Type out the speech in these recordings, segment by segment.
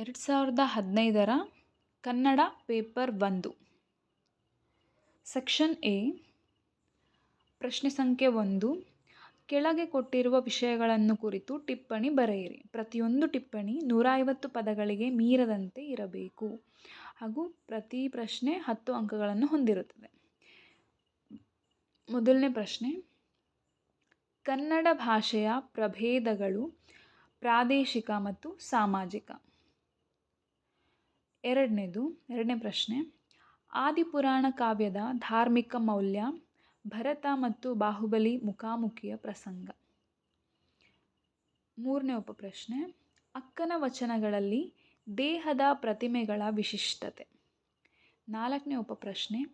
ಎರಡು ಸಾವಿರದ ಹದಿನೈದರ ಕನ್ನಡ ಪೇಪರ್ ಒಂದು. ಸೆಕ್ಷನ್ ಎ, ಪ್ರಶ್ನೆ ಸಂಖ್ಯೆ ಒಂದು. ಕೆಳಗೆ ಕೊಟ್ಟಿರುವ ವಿಷಯಗಳನ್ನು ಕುರಿತು ಟಿಪ್ಪಣಿ ಬರೆಯಿರಿ. ಪ್ರತಿಯೊಂದು ಟಿಪ್ಪಣಿ ನೂರ ಐವತ್ತು ಪದಗಳಿಗೆ ಮೀರದಂತೆ ಇರಬೇಕು. ಹಾಗೂ ಪ್ರತಿ ಪ್ರಶ್ನೆ ಹತ್ತು ಅಂಕಗಳನ್ನು ಹೊಂದಿರುತ್ತದೆ. ಮೊದಲನೇ ಪ್ರಶ್ನೆ, ಕನ್ನಡ ಭಾಷೆಯ ಪ್ರಭೇದಗಳು ಪ್ರಾದೇಶಿಕ ಮತ್ತು ಸಾಮಾಜಿಕ. ಎರಡನೇದು, ಎರಡನೇ ಪ್ರಶ್ನೆ. ಆದಿಪುರಾಣ ಕಾವ್ಯದ ಧಾರ್ಮಿಕ ಮೌಲ್ಯ, ಭರತ ಮತ್ತು ಬಾಹುಬಲಿ ಮುಖಾಮುಖಿಯ ಪ್ರಸಂಗ. ಮೂರನೇ ಉಪಪ್ರಶ್ನೆ. ಅಕ್ಕನ ವಚನಗಳಲ್ಲಿ ದೇಹದ ಪ್ರತಿಮೆಗಳ ವಿಶಿಷ್ಟತೆ. ನಾಲ್ಕನೇ ಉಪಪ್ರಶ್ನೆ.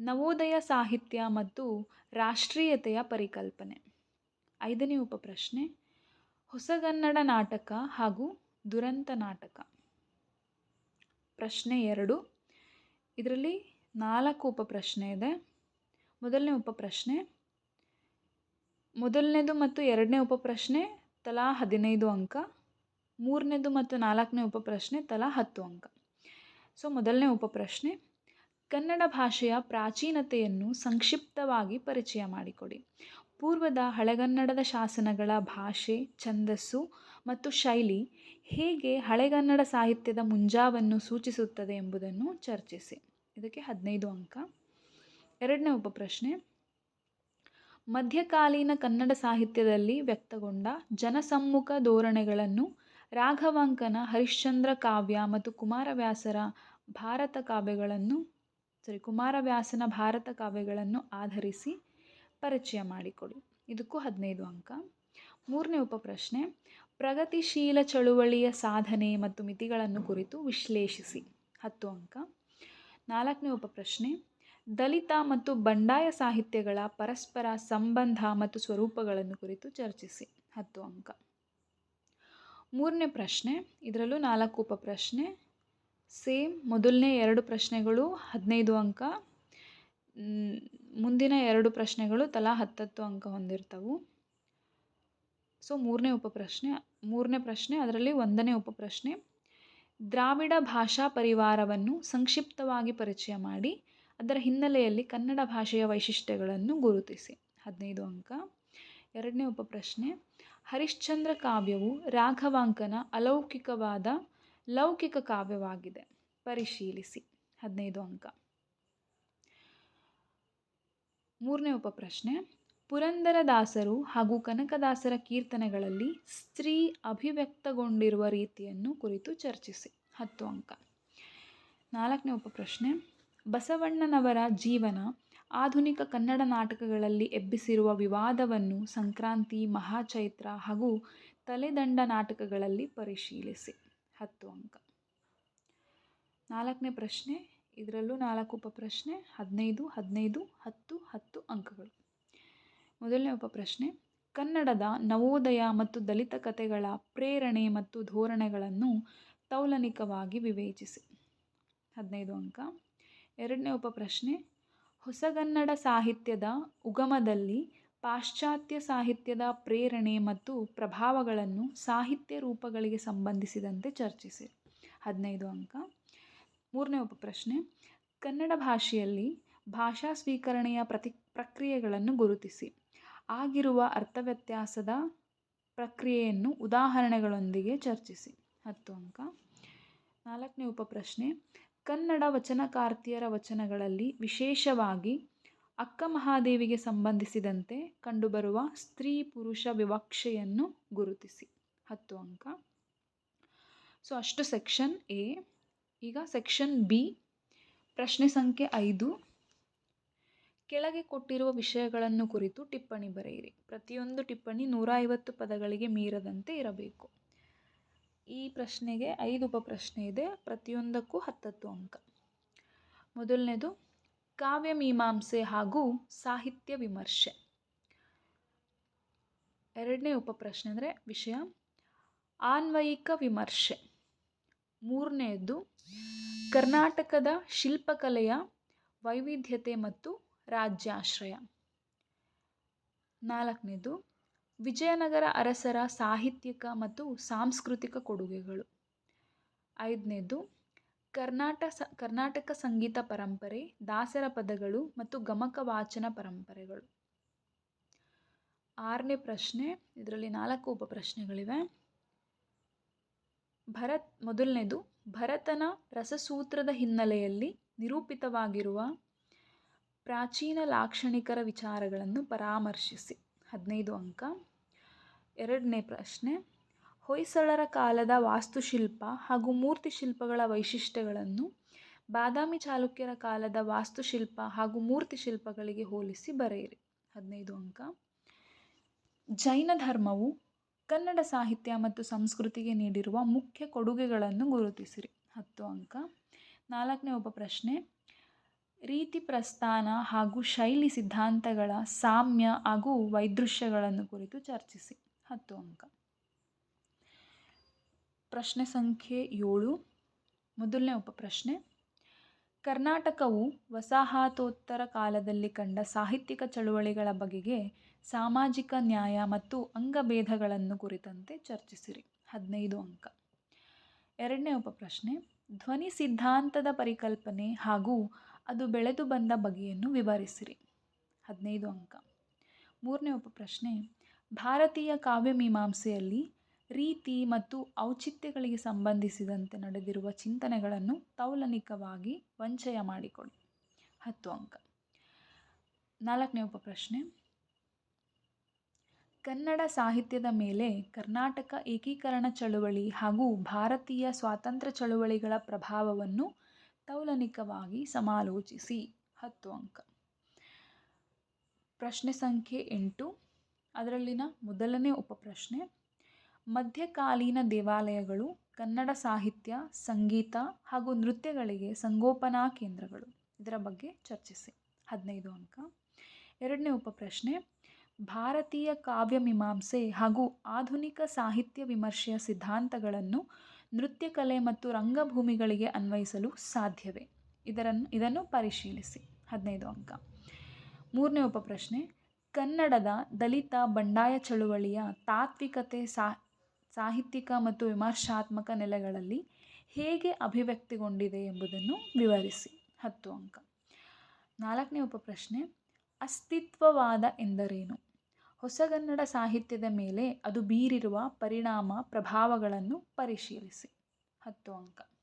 ನವೋದಯ ಸಾಹಿತ್ಯ ಮತ್ತು ರಾಷ್ಟ್ರೀಯತೆಯ ಪರಿಕಲ್ಪನೆ. ಐದನೇ ಉಪಪ್ರಶ್ನೆ. ಹೊಸಗನ್ನಡ ನಾಟಕ ಹಾಗೂ ದುರಂತ ನಾಟಕ. ಪ್ರಶ್ನೆ ಎರಡು. ಇದರಲ್ಲಿ ನಾಲ್ಕು ಉಪಪ್ರಶ್ನೆ ಇದೆ. ಮೊದಲನೇ ಉಪಪ್ರಶ್ನೆ, ಮೊದಲನೇದು ಮತ್ತು ಎರಡನೇ ಉಪಪ್ರಶ್ನೆ ತಲಾ ಹದಿನೈದು ಅಂಕ, ಮೂರನೇದು ಮತ್ತು ನಾಲ್ಕನೇ ಉಪಪ್ರಶ್ನೆ ತಲಾ ಹತ್ತು ಅಂಕ. ಸೊ, ಮೊದಲನೇ ಉಪಪ್ರಶ್ನೆ, ಕನ್ನಡ ಭಾಷೆಯ ಪ್ರಾಚೀನತೆಯನ್ನು ಸಂಕ್ಷಿಪ್ತವಾಗಿ ಪರಿಚಯ ಮಾಡಿಕೊಡಿ. ಪೂರ್ವದ ಹಳೆಗನ್ನಡದ ಶಾಸನಗಳ ಭಾಷೆ, ಛಂದಸ್ಸು ಮತ್ತು ಶೈಲಿ ಹೇಗೆ ಹಳೆಗನ್ನಡ ಸಾಹಿತ್ಯದ ಮುಂಜಾವನ್ನು ಸೂಚಿಸುತ್ತದೆ ಎಂಬುದನ್ನು ಚರ್ಚಿಸಿ. ಇದಕ್ಕೆ ಹದಿನೈದು ಅಂಕ. ಎರಡನೇ ಉಪಪ್ರಶ್ನೆ. ಮಧ್ಯಕಾಲೀನ ಕನ್ನಡ ಸಾಹಿತ್ಯದಲ್ಲಿ ವ್ಯಕ್ತಗೊಂಡ ಜನಸಮ್ಮುಖ ಧೋರಣೆಗಳನ್ನು ರಾಘವಾಂಕನ, ಹರಿಶ್ಚಂದ್ರ ಕಾವ್ಯ ಮತ್ತು ಕುಮಾರವ್ಯಾಸರ ಭಾರತ ಕಾವ್ಯಗಳನ್ನು ಸಾರಿ ಕುಮಾರವ್ಯಾಸನ ಭಾರತ ಕಾವ್ಯಗಳನ್ನು ಆಧರಿಸಿ ಪರಿಚಯ ಮಾಡಿಕೊಡಿ. ಇದಕ್ಕೂ ಹದಿನೈದು ಅಂಕ. ಮೂರನೇ ಉಪಪ್ರಶ್ನೆ, ಪ್ರಗತಿಶೀಲ ಚಳುವಳಿಯ ಸಾಧನೆ ಮತ್ತು ಮಿತಿಗಳನ್ನು ಕುರಿತು ವಿಶ್ಲೇಷಿಸಿ. ಹತ್ತು ಅಂಕ. ನಾಲ್ಕನೇ ಉಪಪ್ರಶ್ನೆ, ದಲಿತ ಮತ್ತು ಬಂಡಾಯ ಸಾಹಿತ್ಯಗಳ ಪರಸ್ಪರ ಸಂಬಂಧ ಮತ್ತು ಸ್ವರೂಪಗಳನ್ನು ಕುರಿತು ಚರ್ಚಿಸಿ. ಹತ್ತು ಅಂಕ. ಮೂರನೇ ಪ್ರಶ್ನೆ, ಇದರಲ್ಲೂ ನಾಲ್ಕು ಉಪಪ್ರಶ್ನೆ, ಸೇಮ್ ಮೊದಲನೇ ಎರಡು ಪ್ರಶ್ನೆಗಳು, ಹದಿನೈದು ಅಂಕ. ಮುಂದಿನ ಎರಡು ಪ್ರಶ್ನೆಗಳು ತಲಾ ಹತ್ತತ್ತು ಅಂಕ ಹೊಂದಿರ್ತವೆ. ಸೊ ಮೂರನೇ ಉಪಪ್ರಶ್ನೆ, ಮೂರನೇ ಪ್ರಶ್ನೆ, ಅದರಲ್ಲಿ ಒಂದನೇ ಉಪಪ್ರಶ್ನೆ. ದ್ರಾವಿಡ ಭಾಷಾ ಪರಿವಾರವನ್ನು ಸಂಕ್ಷಿಪ್ತವಾಗಿ ಪರಿಚಯ ಮಾಡಿ, ಅದರ ಹಿನ್ನೆಲೆಯಲ್ಲಿ ಕನ್ನಡ ಭಾಷೆಯ ವೈಶಿಷ್ಟ್ಯಗಳನ್ನು ಗುರುತಿಸಿ. ಹದಿನೈದು ಅಂಕ. ಎರಡನೇ ಉಪಪ್ರಶ್ನೆ, ಹರಿಶ್ಚಂದ್ರ ಕಾವ್ಯವು ರಾಘವಾಂಕನ ಅಲೌಕಿಕವಾದ ಲೌಕಿಕ ಕಾವ್ಯವಾಗಿದೆ. ಪರಿಶೀಲಿಸಿ. ಹದಿನೈದು ಅಂಕ. ಮೂರನೇ ಉಪಪ್ರಶ್ನೆ ಪುರಂದರದಾಸರು ಹಾಗೂ ಕನಕದಾಸರ ಕೀರ್ತನೆಗಳಲ್ಲಿ ಸ್ತ್ರೀ ಅಭಿವ್ಯಕ್ತಗೊಂಡಿರುವ ರೀತಿಯನ್ನು ಕುರಿತು ಚರ್ಚಿಸಿ. ಹತ್ತು ಅಂಕ. ನಾಲ್ಕನೇ ಉಪಪ್ರಶ್ನೆ ಬಸವಣ್ಣನವರ ಜೀವನ ಆಧುನಿಕ ಕನ್ನಡ ನಾಟಕಗಳಲ್ಲಿ ಎಬ್ಬಿಸಿರುವ ವಿವಾದವನ್ನು ಸಂಕ್ರಾಂತಿ, ಮಹಾಚೈತ್ರ ಹಾಗೂ ತಲೆದಂಡ ನಾಟಕಗಳಲ್ಲಿ ಪರಿಶೀಲಿಸಿ. ಹತ್ತು ಅಂಕ. ನಾಲ್ಕನೇ ಪ್ರಶ್ನೆ. ಇದರಲ್ಲೂ ನಾಲ್ಕು ಉಪಪ್ರಶ್ನೆ, ಹದಿನೈದು ಹದಿನೈದು, ಹತ್ತು ಹತ್ತು ಅಂಕಗಳು. ಮೊದಲನೇ ಉಪಪ್ರಶ್ನೆ, ಕನ್ನಡದ ನವೋದಯ ಮತ್ತು ದಲಿತ ಕಥೆಗಳ ಪ್ರೇರಣೆ ಮತ್ತು ಧೋರಣೆಗಳನ್ನು ತೌಲನಿಕವಾಗಿ ವಿವೇಚಿಸಿ. ಹದಿನೈದು ಅಂಕ. ಎರಡನೇ ಉಪಪ್ರಶ್ನೆ, ಹೊಸಗನ್ನಡ ಸಾಹಿತ್ಯದ ಉಗಮದಲ್ಲಿ ಪಾಶ್ಚಾತ್ಯ ಸಾಹಿತ್ಯದ ಪ್ರೇರಣೆ ಮತ್ತು ಪ್ರಭಾವಗಳನ್ನು ಸಾಹಿತ್ಯ ರೂಪಗಳಿಗೆ ಸಂಬಂಧಿಸಿದಂತೆ ಚರ್ಚಿಸಿ. ಹದಿನೈದು ಅಂಕ. ಮೂರನೇ ಉಪಪ್ರಶ್ನೆ ಕನ್ನಡ ಭಾಷೆಯಲ್ಲಿ ಭಾಷಾ ಸ್ವೀಕರಣೆಯ ಪ್ರತಿ ಪ್ರಕ್ರಿಯೆಗಳನ್ನು ಗುರುತಿಸಿ. ಆಗಿರುವ ಅರ್ಥವ್ಯತ್ಯಾಸದ ಪ್ರಕ್ರಿಯೆಯನ್ನು ಉದಾಹರಣೆಗಳೊಂದಿಗೆ ಚರ್ಚಿಸಿ. ಹತ್ತು ಅಂಕ. ನಾಲ್ಕನೇ ಉಪಪ್ರಶ್ನೆ ಕನ್ನಡ ವಚನಕಾರ್ತಿಯರ ವಚನಗಳಲ್ಲಿ ವಿಶೇಷವಾಗಿ ಅಕ್ಕ ಮಹಾದೇವಿಗೆ ಸಂಬಂಧಿಸಿದಂತೆ ಕಂಡುಬರುವ ಸ್ತ್ರೀ ಪುರುಷ ವಿವಕ್ಷೆಯನ್ನು ಗುರುತಿಸಿ. ಹತ್ತು ಅಂಕ. ಸೊ, ಅಷ್ಟು ಸೆಕ್ಷನ್ ಎ. ಈಗ ಸೆಕ್ಷನ್ ಬಿ, ಪ್ರಶ್ನೆ ಸಂಖ್ಯೆ ಐದು. ಕೆಳಗೆ ಕೊಟ್ಟಿರುವ ವಿಷಯಗಳನ್ನು ಕುರಿತು ಟಿಪ್ಪಣಿ ಬರೆಯಿರಿ. ಪ್ರತಿಯೊಂದು ಟಿಪ್ಪಣಿ ನೂರ ಐವತ್ತು ಪದಗಳಿಗೆ ಮೀರದಂತೆ ಇರಬೇಕು. ಈ ಪ್ರಶ್ನೆಗೆ ಐದು ಉಪಪ್ರಶ್ನೆ ಇದೆ, ಪ್ರತಿಯೊಂದಕ್ಕೂ ಹತ್ತತ್ತು ಅಂಕ. ಮೊದಲನೇದು, ಕಾವ್ಯ ಮೀಮಾಂಸೆ ಹಾಗೂ ಸಾಹಿತ್ಯ ವಿಮರ್ಶೆ. ಎರಡನೇ ಉಪಪ್ರಶ್ನೆ ಅಂದರೆ ವಿಷಯ, ಆನ್ವಯಿಕ ವಿಮರ್ಶೆ. ಮೂರನೆಯದ್ದು ಕರ್ನಾಟಕದ ಶಿಲ್ಪಕಲೆಯ ವೈವಿಧ್ಯತೆ ಮತ್ತು ರಾಜ್ಯಾಶ್ರಯ. ನಾಲ್ಕನೇದು ವಿಜಯನಗರ ಅರಸರ ಸಾಹಿತ್ಯಿಕ ಮತ್ತು ಸಾಂಸ್ಕೃತಿಕ ಕೊಡುಗೆಗಳು. ಐದನೇದು ಕರ್ನಾಟ ಸ, ಕರ್ನಾಟಕ ಸಂಗೀತ ಪರಂಪರೆ, ದಾಸರ ಪದಗಳು ಮತ್ತು ಗಮಕ ವಾಚನ ಪರಂಪರೆಗಳು. ಆರನೇ ಪ್ರಶ್ನೆ, ಇದರಲ್ಲಿ ನಾಲ್ಕು ಉಪಪ್ರಶ್ನೆಗಳಿವೆ. ಭರತ್, ಮೊದಲನೇದು, ಭರತನ ರಸಸೂತ್ರದ ಹಿನ್ನೆಲೆಯಲ್ಲಿ ನಿರೂಪಿತವಾಗಿರುವ ಪ್ರಾಚೀನ ಲಾಕ್ಷಣಿಕರ ವಿಚಾರಗಳನ್ನು ಪರಾಮರ್ಶಿಸಿ. ಹದಿನೈದು ಅಂಕ. ಎರಡನೇ ಪ್ರಶ್ನೆ. ಹೊಯ್ಸಳರ ಕಾಲದ ವಾಸ್ತುಶಿಲ್ಪ ಹಾಗೂ ಮೂರ್ತಿಶಿಲ್ಪಗಳ ವೈಶಿಷ್ಟ್ಯಗಳನ್ನು ಬಾದಾಮಿ ಚಾಲುಕ್ಯರ ಕಾಲದ ವಾಸ್ತುಶಿಲ್ಪ ಹಾಗೂ ಮೂರ್ತಿಶಿಲ್ಪಗಳಿಗೆ ಹೋಲಿಸಿ ಬರೆಯಿರಿ. ಹದಿನೈದು ಅಂಕ. ಜೈನ ಧರ್ಮವು ಕನ್ನಡ ಸಾಹಿತ್ಯ ಮತ್ತು ಸಂಸ್ಕೃತಿಗೆ ನೀಡಿರುವ ಮುಖ್ಯ ಕೊಡುಗೆಗಳನ್ನು ಗುರುತಿಸಿರಿ. ಹತ್ತು ಅಂಕ. ನಾಲ್ಕನೇ ಉಪಪ್ರಶ್ನೆ ರೀತಿ ಪ್ರಸ್ಥಾನ ಹಾಗೂ ಶೈಲಿ ಸಿದ್ಧಾಂತಗಳ ಸಾಮ್ಯ ಹಾಗೂ ವೈದೃಶ್ಯಗಳನ್ನು ಕುರಿತು ಚರ್ಚಿಸಿ. ಹತ್ತು ಅಂಕ. ಪ್ರಶ್ನೆ ಸಂಖ್ಯೆ ಏಳು. ಮೊದಲನೇ ಉಪಪ್ರಶ್ನೆ ಕರ್ನಾಟಕವು ವಸಾಹತೋತ್ತರ ಕಾಲದಲ್ಲಿ ಕಂಡ ಸಾಹಿತ್ಯಿಕ ಚಳುವಳಿಗಳ ಬಗೆಗೆ ಸಾಮಾಜಿಕ ನ್ಯಾಯ ಮತ್ತು ಅಂಗಭೇದಗಳನ್ನು ಕುರಿತಂತೆ ಚರ್ಚಿಸಿರಿ. ಹದಿನೈದು ಅಂಕ. ಎರಡನೇ ಉಪಪ್ರಶ್ನೆ, ಧ್ವನಿ ಸಿದ್ಧಾಂತದ ಪರಿಕಲ್ಪನೆ ಹಾಗೂ ಅದು ಬೆಳೆದು ಬಂದ ಬಗೆಯನ್ನು ವಿವರಿಸಿರಿ. ಹದಿನೈದು ಅಂಕ. ಮೂರನೇ ಉಪಪ್ರಶ್ನೆ, ಭಾರತೀಯ ಕಾವ್ಯಮೀಮಾಂಸೆಯಲ್ಲಿ ರೀತಿ ಮತ್ತು ಔಚಿತ್ಯಗಳಿಗೆ ಸಂಬಂಧಿಸಿದಂತೆ ನಡೆದಿರುವ ಚಿಂತನೆಗಳನ್ನು ತೌಲನಿಕವಾಗಿ ವಂಚಯ ಮಾಡಿಕೊಡಿ. ಹತ್ತು ಅಂಕ. ನಾಲ್ಕನೇ ಉಪಪ್ರಶ್ನೆ ಕನ್ನಡ ಸಾಹಿತ್ಯದ ಮೇಲೆ ಕರ್ನಾಟಕ ಏಕೀಕರಣ ಚಳುವಳಿ ಹಾಗೂ ಭಾರತೀಯ ಸ್ವಾತಂತ್ರ್ಯ ಚಳುವಳಿಗಳ ಪ್ರಭಾವವನ್ನು ತೌಲನಿಕವಾಗಿ ಸಮಾಲೋಚಿಸಿ. ಹತ್ತು ಅಂಕ. ಪ್ರಶ್ನೆ ಸಂಖ್ಯೆ ಎಂಟು. ಅದರಲ್ಲಿನ ಮೊದಲನೇ ಉಪಪ್ರಶ್ನೆ. ಮಧ್ಯಕಾಲೀನ ದೇವಾಲಯಗಳು, ಕನ್ನಡ ಸಾಹಿತ್ಯ, ಸಂಗೀತ ಹಾಗೂ ನೃತ್ಯಗಳಿಗೆ ಸಂಗೋಪನಾ ಕೇಂದ್ರಗಳು. ಇದರ ಬಗ್ಗೆ ಚರ್ಚಿಸಿ. ಹದಿನೈದು ಅಂಕ. ಎರಡನೇ ಉಪಪ್ರಶ್ನೆ. ಭಾರತೀಯ ಕಾವ್ಯಮೀಮಾಂಸೆ ಹಾಗೂ ಆಧುನಿಕ ಸಾಹಿತ್ಯ ವಿಮರ್ಶೆಯ ಸಿದ್ಧಾಂತಗಳನ್ನು ನೃತ್ಯಕಲೆ ಮತ್ತು ರಂಗಭೂಮಿಗಳಿಗೆ ಅನ್ವಯಿಸಲು ಸಾಧ್ಯವೇ? ಇದರನ್ನು ಇದನ್ನು ಪರಿಶೀಲಿಸಿ. ಹದಿನೈದು ಅಂಕ. ಮೂರನೇ ಉಪಪ್ರಶ್ನೆ. ಕನ್ನಡದ ದಲಿತ ಬಂಡಾಯ ಚಳುವಳಿಯ ತಾತ್ವಿಕತೆ ಸಾಹಿತ್ಯಿಕ ಮತ್ತು ವಿಮರ್ಶಾತ್ಮಕ ನೆಲೆಗಳಲ್ಲಿ ಹೇಗೆ ಅಭಿವ್ಯಕ್ತಿಗೊಂಡಿದೆ ಎಂಬುದನ್ನು ವಿವರಿಸಿ. ಹತ್ತು ಅಂಕ. ನಾಲ್ಕನೇ ಉಪಪ್ರಶ್ನೆ. ಅಸ್ತಿತ್ವವಾದ ಎಂದರೇನು? ಹೊಸಗನ್ನಡ ಸಾಹಿತ್ಯದ ಮೇಲೆ ಅದು ಬೀರಿರುವ ಪರಿಣಾಮ ಪ್ರಭಾವಗಳನ್ನು ಪರಿಶೀಲಿಸಿ. ಹತ್ತು ಅಂಕ.